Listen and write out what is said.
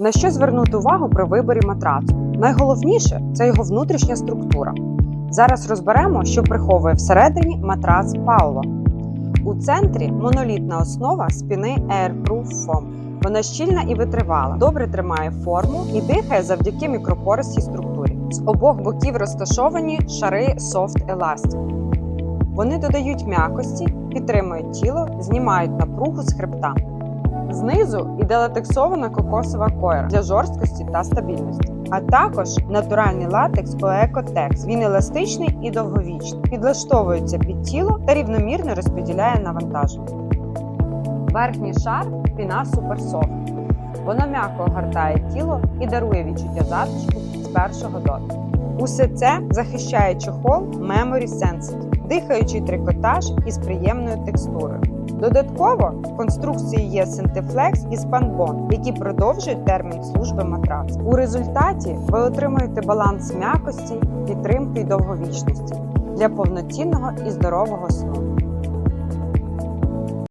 На що звернути увагу при виборі матрацу? Найголовніше це його внутрішня структура. Зараз розберемо, що приховує всередині матрац Пауло. У центрі монолітна основа спіни Airproof Foam. Вона щільна і витривала, добре тримає форму і дихає завдяки мікропористій структурі. З обох боків розташовані шари Soft Elastic. Вони додають м'якості, підтримують тіло, знімають напругу з хребта. Знизу іде латексована кокосова койра для жорсткості та стабільності, а також натуральний латекс Oecotex. Він еластичний і довговічний, підлаштовується під тіло та рівномірно розподіляє навантаження. Верхній шар піна Supersoft. Воно м'яко огортає тіло і дарує відчуття затишку з першого дотику. Усе це захищає чохол Memory Sensitive, дихаючий трикотаж із приємною текстурою. Додатково в конструкції є Синтефлекс і Спанбон, які продовжують термін служби матрац. У результаті ви отримуєте баланс м'якості, підтримки і довговічності для повноцінного і здорового сну.